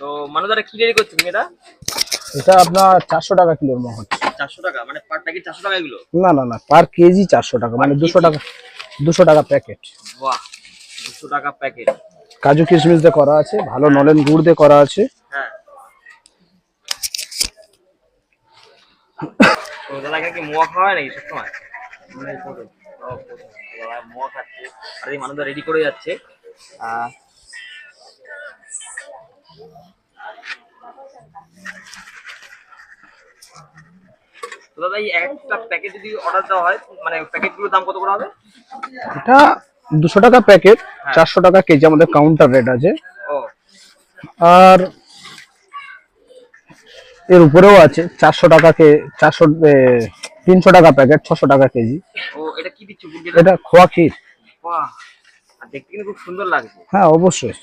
তো মানুষরা কি রেডি করছে তুমি এটা এটা আপনার চারশো টাকা কিলোর মতো হচ্ছে। চারশো টাকা? মানে পার প্যাকেট চারশো টাকা এগুলো? না না না পার কেজি চারশো টাকা। মানে দুশো টাকা দুশো টাকা প্যাকেট বাহ দুশো টাকা প্যাকেট কাজু কিশমিশ দিয়ে করা আছে ভালো নলেন গুড় দিয়ে করা আছে। হ্যাঁ। তো দাদা এখানে কি মোয়া খাওয়া হয় নাকি সবসময়? মানে মোয়া খাচ্ছে। আর এই মানুষরা রেডি করে যাচ্ছে। আহ, দাদা এই একটা প্যাকেট যদি অর্ডার দেওয়া হয় মানে প্যাকেটগুলোর দাম কত করে হবে? এটা দুশো টাকা প্যাকেট চারশো টাকা কেজি আমাদের কাউন্টার রেট আছে। আর এর উপরেও আছে চারশো টাকা কে চারশো তিনশো টাকা প্যাকেট ছশো টাকা কেজি। এটা কি দিচ্ছ? এটা খোয়া ক্ষীর। দেখতে কিন্তু খুব সুন্দর লাগছে। হ্যাঁ অবশ্যই।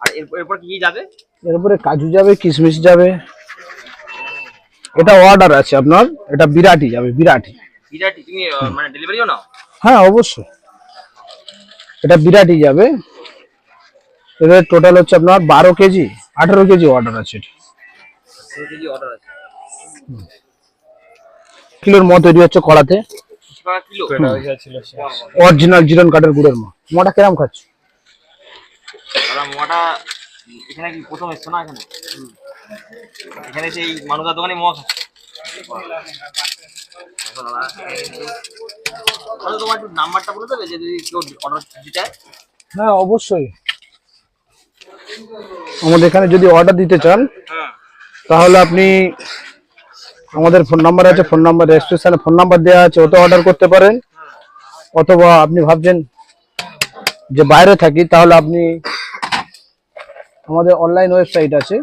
আর এরপর এরপর কি কি যাবে? এর উপরে কাজু যাবে কিশমিশ যাবে। এটা অর্ডার আছে আপনার এটা বিরাটি যাবে বিরাটি। বিরাটি? তুমি মানে ডেলিভারিও নাও? হ্যাঁ অবশ্যই। এটা বিরাটি যাবে। এদের টোটাল হচ্ছে আপনার বারো কেজি আঠারো কেজি অর্ডার আছে এটা। কেজি অর্ডার আছে। কিলোর মতো তৈরি হচ্ছে কড়াতে। অরিজিনাল জিরন কাঠের গুড়ের মো মোটা কেরাম খাচ্ছে? দাদা মোয়াটা এখানে কি প্রথম এসছো না এখানে? এখানে সেই মানুষের দোকানে মোয়া খাচ্ছে। বাহ। দেখো দাদা, তাহলে তোমার একটু নাম্বারটা বলে দেবে যে যদি কেউ অর্ডার দিতে হ্যাঁ অবশ্যই। আমাদের এখানে যদি অর্ডার দিতে চান হ্যাঁ। তাহলে আপনি আমাদের ফোন নাম্বার আছে ফোন নাম্বার রেজিস্ট্রেশনে ফোন নাম্বার দেওয়া আছে ওতে অর্ডার করতে পারেন। অথবা আপনি ভাবছেন যে বাইরে থাকি তাহলে আপনি আমাদের অনলাইন ওয়েবসাইট আছে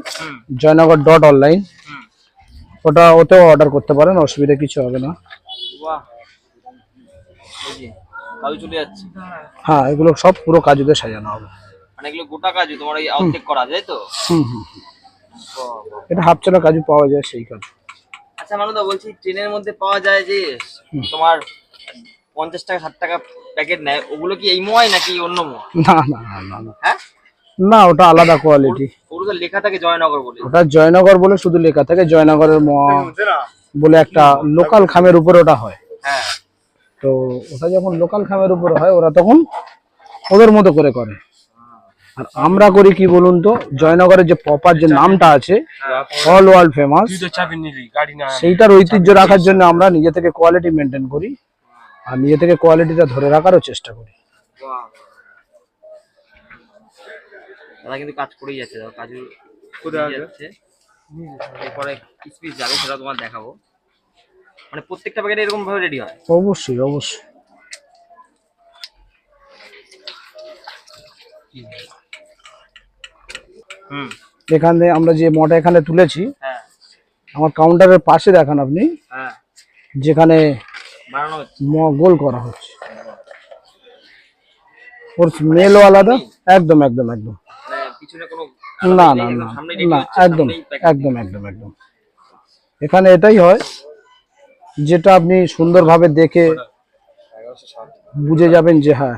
জয়নগর ডট অনলাইন ওটা ওতেও অর্ডার করতে পারেন অসুবিধা কিছু হবে না। হ্যাঁ এগুলো সব পুরো কাজুতে সাজানো হবে। মানে এগুলো গোটা কাজু তোমার অর্ধেক করা যায় তো? হুম হুম। এটা হাফ চালা কাজু পাওয়া যায় সেই কাজু। আচ্ছা মানুদা বলছি ট্রেনের মধ্যে পাওয়া যায় যে তোমার পঞ্চাশ টাকা ষাট টাকা প্যাকেট নেয় ওগুলো কি এই মোয়াই নাকি অন্য মোয়া? না না না না। হ্যাঁ? না ওটা আলাদা কোয়ালিটি ওগুলো লেখা থাকে জয়নগর বলে। ওটা জয়নগর বলে শুধু লেখা থাকে জয়নগরের বলে একটা লোকাল খামের উপরে ওটা হয়। হ্যাঁ। তো ওটা যখন লোকাল খামের উপরে হয় ওরা তখন ওদের মতো করে করে। আর আমরা করি কি বলুন তো জয়নগরের যে পপার যে নামটা আছে অল ওয়ার্ল্ড ফেমাস সেইটার ঐতিহ্য রাখার জন্য আমরা নিজে থেকে কোয়ালিটি মেনটেন করি আর নিজে থেকে কোয়ালিটিটা ধরে রাখারও চেষ্টা করি। দাদা কিন্তু কাজ করেই যাচ্ছে দাদা কাজু করে যাচ্ছে। এরপরে কিসপিস যাবে সেটা তোমার দেখাবো। মানে প্রত্যেকটা প্যাকেট এরকম ভাবে রেডি হয়। অবশ্যই অবশ্যই। হুম। এখানে আমরা যে মটা এখানে তুলেছি হ্যাঁ। আমার কাউন্টারের পাশে দেখান আপনি। হ্যাঁ। যেখানে বানানো হচ্ছে। ম- গোল করা হচ্ছে। ওর স্মেলও আলাদা। একদম একদম একদম। পিছনে কোনো না না না না একদম একদম একদম একদম। এখানে এটাই হয় যেটা আপনি সুন্দরভাবে দেখে বুঝে যাবেন যে হ্যাঁ।